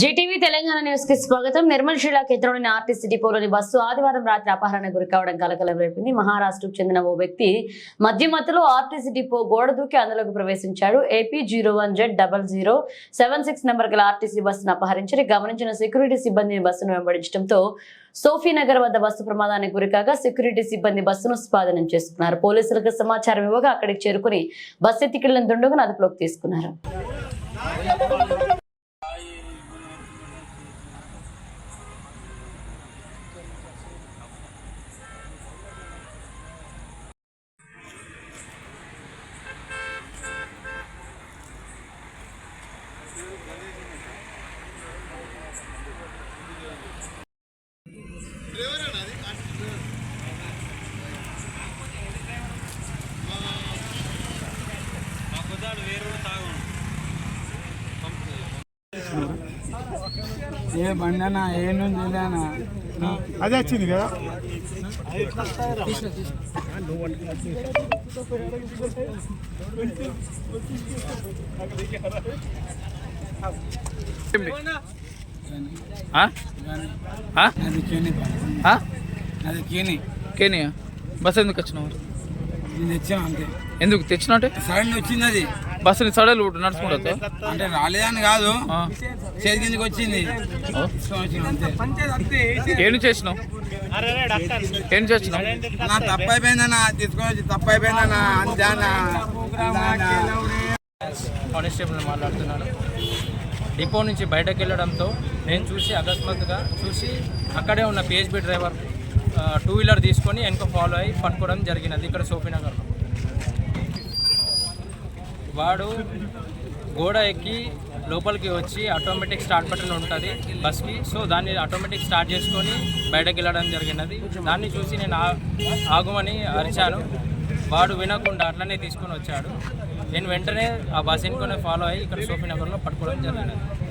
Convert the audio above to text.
Zee TV Telangana న్యూస్కి స్వాగతం. నిర్మల్ జిల్లా కేంద్రంలోని ఆర్టీసీ డిపోలోని బస్సు ఆదివారం రాత్రి అపహరణ గురి కావడం కలకలం రేపింది. మహారాష్ట్రకు చెందిన ఓ వ్యక్తి మధ్య మధ్యలో ఆర్టీసీ డిపో గోడ దూకి అందులోకి ప్రవేశించాడు. AP zero one Z double zero seven six number గల ఆర్టీసీ బస్సును అపహరించి గమనించిన సెక్యూరిటీ సిబ్బందిని బస్సును వెంబడించడంతో సోఫీనగర్ వద్ద బస్సు ప్రమాదానికి గురికాగా సెక్యూరిటీ సిబ్బంది బస్సును స్వాధీనం చేసుకున్నారు. పోలీసులకు సమాచారం ఇవ్వగా అక్కడికి చేరుకుని బస్సు ఎత్తికెళ్ళిన దుండగును అదుపులోకి తీసుకున్నారు. ఏ బండనా ఏ నుంచి అదే వచ్చింది కదా? అది కేని? అది కేని. కేనియా? బస్ ఎందుకు వచ్చినావు? నేను తెచ్చాను అంతే. ఎందుకు తెచ్చినట్టే సడన్ వచ్చింది అది. బస్సుని సడలు నడుచుకుంటా అంటే రాలేదని కాదు. చేతి కిందకి వచ్చింది. ఏం చేసినావు? ఏం చేసినావు నా తప్పు అయిపోయిందన్నా తీసుకొని వచ్చి తప్పు అయిపోయిందన్నా కానిస్టేబుల్ మాట్లాడుతున్నాను డిపో నుంచి బయటకు వెళ్ళడంతో నేను చూసి అకస్మాత్తుగా చూసి అక్కడే ఉన్న పిహెచ్బి డ్రైవర్ టూ వీలర్ తీసుకొని వెనక ఫాలో అయ్యి పట్టుకోవడం జరిగినది ఇక్కడ సోఫీనగర్లో వాడు గోడ ఎక్కి లోపలికి వచ్చి ఆటోమేటిక్ స్టార్ట్ బటన్ ఉంటుంది బస్కి సో దాన్ని ఆటోమేటిక్ స్టార్ట్ చేసుకొని బయటకు వెళ్ళడం జరిగినది. దాన్ని చూసి నేను ఆ- ఆగుమని అరిచాను. వాడు వినకుండా అట్లనే తీసుకొని వచ్చాడు. నేను వెంటనే ఆ బస్ ఎన్నుకొని ఫాలో అయ్యి ఇక్కడ సోఫీ నగర్లో పట్టుకోవడం జరిగినది.